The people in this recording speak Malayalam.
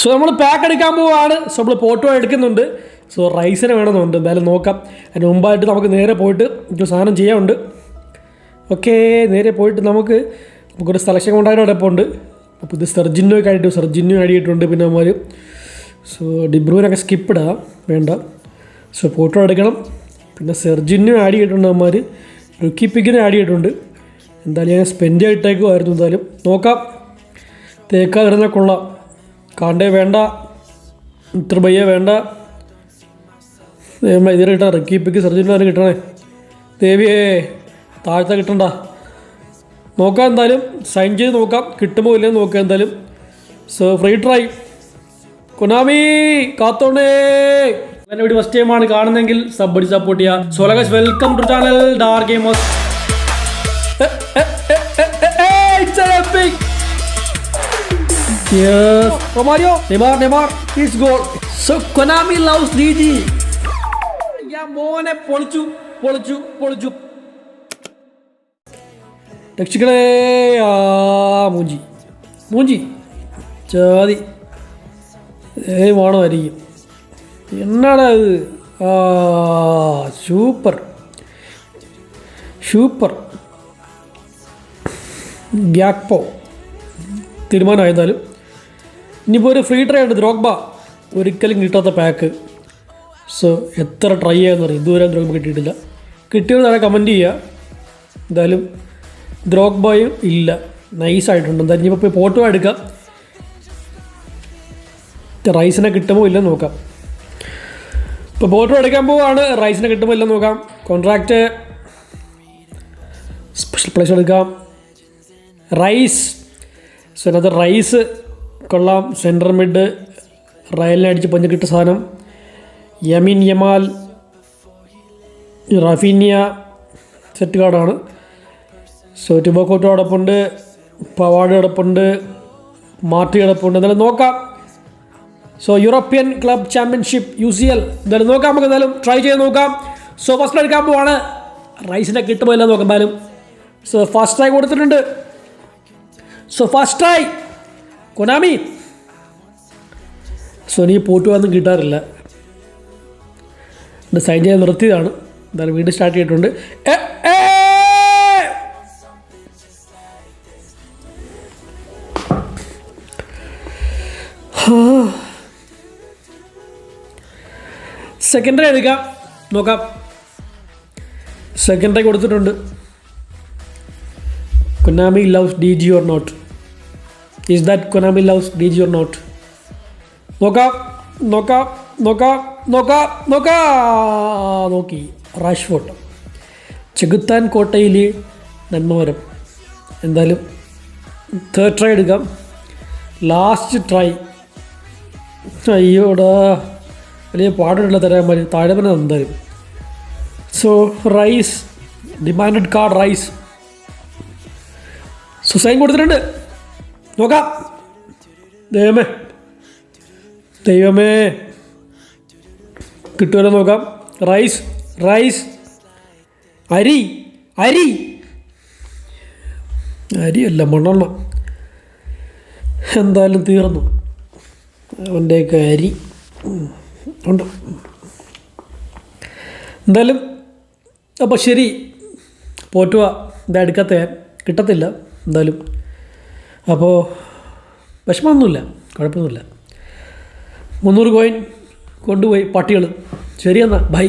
സോ നമ്മൾ പാക്ക് എടുക്കാൻ പോവുകയാണ് സോ നമ്മൾ ഫോട്ടോ എടുക്കുന്നുണ്ട്. സോ റൈസിന് വേണമെന്നുണ്ട്. എന്തായാലും നോക്കാം. അതിന് മുമ്പായിട്ട് നമുക്ക് നേരെ പോയിട്ട് ഒരു സാധനം ചെയ്യാനുണ്ട്. ഓക്കെ നേരെ പോയിട്ട് നമുക്ക് നമുക്കൊരു സെലക്ഷൻ കോണ്ടാക്ട് കിടപ്പുണ്ട് അപ്പോൾ ഇത് സെർജിനോ ഒക്കെ ആയിട്ട് സെർജിനോ ചെയ്തിട്ടുണ്ട് പിന്നെ അവന്മാർ സോ ഡിബ്രൂനൊക്കെ സ്കിപ്പ് ഇടാം. വേണ്ട. സോ ഫോട്ടോ എടുക്കണം. പിന്നെ സെർജിനും ആഡ് ചെയ്തിട്ടുണ്ട് അവന്മാർ റുക്കി പിക്കിനും ആഡ് ചെയ്തിട്ടുണ്ട് എന്തായാലും ഞാൻ സ്പെൻഡ് ആയിട്ടേക്കുമായിരുന്നു എന്തായാലും നോക്കാം. തേക്കാതിരുന്നാൽ കൊള്ളാം. കാണ്ടേ വേണ്ട ഇത്ര പയ്യെ വേണ്ട നമ്മൾ ഇതിനെ കിട്ടാം റിക്കിപ്പിക്ക് പിക്ക് കിട്ടണേ. ദേവിയേ താഴ്ത്ത കിട്ടണ്ട. നോക്കാം എന്തായാലും സൈൻ ചെയ്ത് നോക്കാം. കിട്ടുമോ ഇല്ലെന്ന് നോക്കാം എന്തായാലും. സോ ഫ്രീ ട്രൈ കൊനാമി കാത്തോണേ എന്നെ വീഡിയോ ഫസ്റ്റ് ടൈമാണ് കാണുന്നെങ്കിൽ സബ് അടി സപ്പോർട്ട് ചെയ്യുക സോ ലഗസ് welcome to channel Dar gamers It's an! Yes. Romario, Neymar, Neymar, It's goal. So Konami loves DG. ഞാൻ മോനെ പൊളിച്ചു പൊളിച്ചു പൊളിച്ചു. രക്ഷിക്കണേ. ആ മൂഞ്ചി. മൂഞ്ചി. ചാതി. ഏ വേണമായിരിക്കും. എന്നാടാ ഇത്? ആ സൂപ്പർ. സൂപ്പർ. ഗ്യാക്പോ. തീരുമാനമായിരുന്നാലും ഇനിയിപ്പോൾ ഒരു ഫ്രീ ട്രൈ ഉണ്ട്. ദ്രോഗ്ബ ഒരിക്കലും കിട്ടാത്ത പാക്ക് സോ എത്ര ട്രൈ ചെയ്യാന്ന് പറയും ഇതുവരെ ദ്രോഗ്ബ കിട്ടിയിട്ടില്ല. കിട്ടിയത് താഴെ കമന്റ് ചെയ്യുക എന്തായാലും ദ്രോഗ്ബയും ഇല്ല. നൈസായിട്ടുണ്ട് എന്തായാലും ഇനിയിപ്പോൾ പോയി ഫോട്ടോ എടുക്കാം. റൈസിനെ കിട്ടുമോ ഇല്ല നോക്കാം. ഇപ്പോൾ ഫോട്ടോ എടുക്കാൻ പോവാണ്. റൈസിനെ കിട്ടുമോ ഇല്ല നോക്കാം. കോൺട്രാക്റ്റ് സ്പെഷ്യൽ പ്ലേസ് എടുക്കാം. റൈസ് സോ അതിനകത്ത് റൈസ് കൊള്ളാം. സെന്റർ മിഡ് റയലിനെ അടിച്ച് പഞ്ഞ് കിട്ടിയ സാധനം. യമിൻ യമാൽ റഫീനിയ സെറ്റ് കാർഡാണ് സോ ടിബോക്കോട്ടോ അടപ്പുണ്ട് പവാഡ് അടപ്പുണ്ട് മാർട്ടി അടപ്പുണ്ട്. എന്തായാലും നോക്കാം. So European club championship U C L എന്തായാലും നോക്കാം നമുക്ക് എന്തായാലും ട്രൈ ചെയ്ത് നോക്കാം. സോ ഫസ്റ്റ് എടുക്കാൻ പോവാണ്. റൈസിനെ കിട്ടുമോ എല്ലാം നോക്കാം എന്തായാലും. സോ ഫസ്റ്റ് ട്രൈ കൊടുത്തിട്ടുണ്ട്. So first try Konami. Soni പോട്ടുവൊന്നും കിട്ടാറില്ല. എന്റെ സൈൻ ചെയ്യാൻ നിർത്തിയതാണ്. എന്തായാലും വീണ്ടും സ്റ്റാർട്ട് ചെയ്തിട്ടുണ്ട്. സെക്കൻഡറി എടുക്കാം. നോക്കാം. സെക്കൻഡറി കൊടുത്തിട്ടുണ്ട്. Konami loves D G or not is that Konami loves D G or not നോക്കാം നോക്കാം നോക്കാം നോക്കാം നോക്കാ നോക്കി. റാഷ്ഫോർട്ട് ചെകുത്താൻ കോട്ടയിൽ നന്മവരം എന്തായാലും തേർഡ് ട്രൈ എടുക്കാം. ലാസ്റ്റ് ട്രൈ അയ്യോടാ. വലിയ പാടുള്ള തരാൻ മതി താഴെ തന്നെ എന്തായാലും. So rice demanded card rice Suzanne കൊടുത്തിട്ടുണ്ട്. നോക്കാം. ദൈവമേ ദൈവമേ. കിട്ടുമല്ലോ നോക്കാം. Rice rice. അരി അരി. അരിയല്ല മണ്ണെണ്ണ. എന്തായാലും തീർന്നു. അവന്റെയൊക്കെ അരി. ഉണ്ട്. എന്തായാലും അപ്പോൾ ശരി. പോറ്റുക ഇതാ എടുക്കാത്ത കിട്ടത്തില്ല. എന്തായാലും. അപ്പോൾ വിഷമമൊന്നുമില്ല കുഴപ്പമൊന്നുമില്ല. മുന്നൂറ് കോയിൻ കൊണ്ടുപോയി പട്ടികൾ ശരിയെന്നാ ബൈ